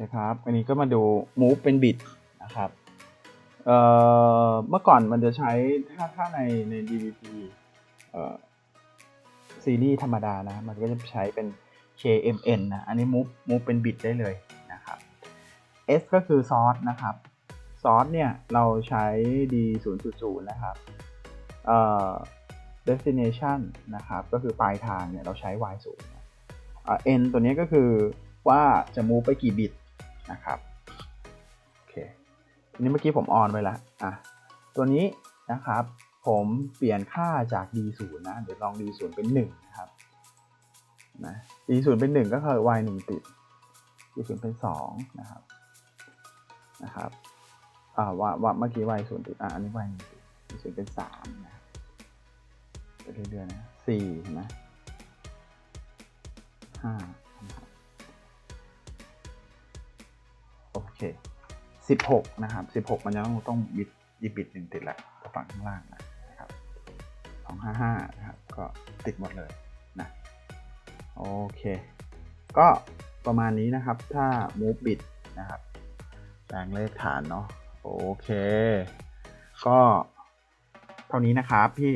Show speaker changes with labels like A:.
A: นะครับ อันนี้ก็มาดู move เป็นบิตนะครับเเมื่อก่อนมันจะใช้ถ้าถ้าในใน DVP ซีรีส์ธรรมดานะ มันก็จะใช้เป็น KMN นะ อันนี้ move move เป็นบิตได้เลยนะครับ S ก็คือ source นะครับ source เนี่ยเราใช้ D 0 0นะครับ destination นะครับ ก็คือปลายทางเนี่ยเราใช้ Y 0นะอ่า N ตัวนี้ก็คือว่าจะ move ไปกี่บิต นะครับโอเคทีนี้เมื่อกี้ผมออนไปแล้วอะตัวนี้นะครับ ผมเปลี่ยนค่าจาก D 0 นะ เดี๋ยวลอง D 0 เป็น1นะครับนะ D 0 เป็น 1 ก็คือ Y 1 ติด D 0 เป็น2นะครับนะครับอ่าว่าว่าเมื่อกี้ Y 0ติดอะอันนี้ Y 1ติด D 0 เป็น3นะครับไปเรื่อยๆนะ4เห็นไหม5 โอเค 16 นะครับ 16 มันจะต้องต้องบิดยิบบิดหนึ่งติดแหล้วฝั่งข้างล่างนะครับ255 นะครับ ก็ติดหมดเลยนะโอเค ก็ประมาณนี้นะครับถ้า move bit นะครับแปลงเลขฐานเนาะโอเค ก็เท่านี้นะครับพี่